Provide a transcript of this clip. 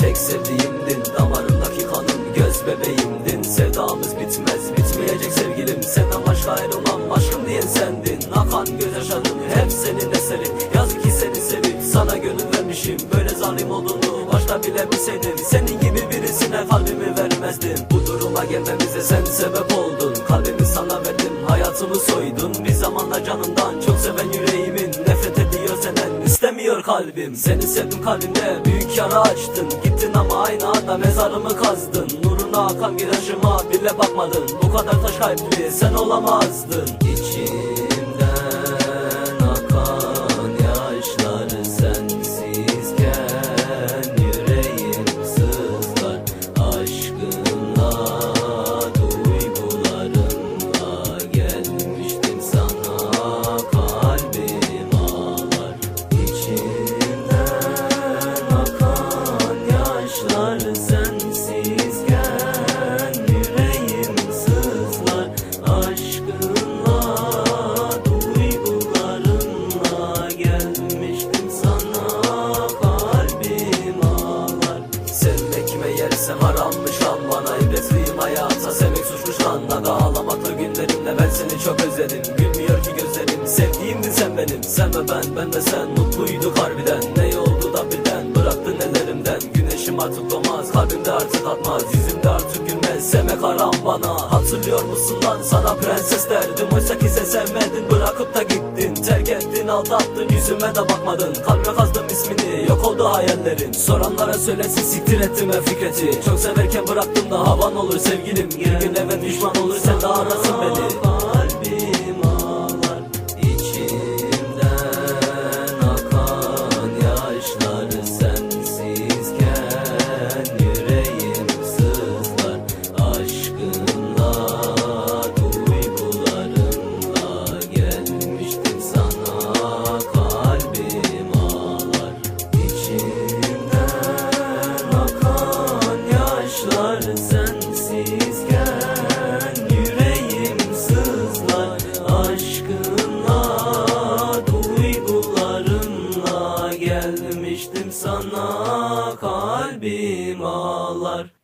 Tek sevdiğimdin damarımdaki kanım Göz bebeğimdin. Sevdamız bitmez Bitmeyecek sevgilim. Senden başka ayrılmam Aşkım diyen sendin. Akan göz yaşadım Hep senin eserin yazık ki seni sevip Sana gönül vermişim. Böyle zalim olduğunu Başta bilebilseydim senin gibi birisine kalbimi vermezdim. Bu duruma gelmemize sen sebep oldun. Kalbimi sana verdim hayatımı soydun. Bir zamanla canımda senden istemiyor kalbim. Seni sevdim kalbimde büyük yara açtın. Gittin ama aynı anda mezarımı kazdın. Nuruna akan girişime bile bakmadın. Bu kadar taş kalpli sen olamazdın. İçimden sen ve ben ben ve sen mutluyduk harbiden. Ne oldu da birden? Bıraktın ellerimden. Güneşim artık doğmaz kalbimde artık atmaz Yüzümde artık gülmez sevmek haram bana. Hatırlıyor musun lan sana prenses derdim. Oysa ki sen sevmedin bırakıp da gittin. Terk ettin aldattın yüzüme de bakmadın. Kalbe kazdım ismini yok oldu hayallerin Soranlara söylesin siktir ettim ben Fikret'i Çok severken bıraktım da havan olur sevgilim. Bir gün eve düşman olur sen de arasın beni. Kalbim sensizken yüreğim sızlar. Aşkınla duygularımla gelmiştim sana. Kalbim ağlar.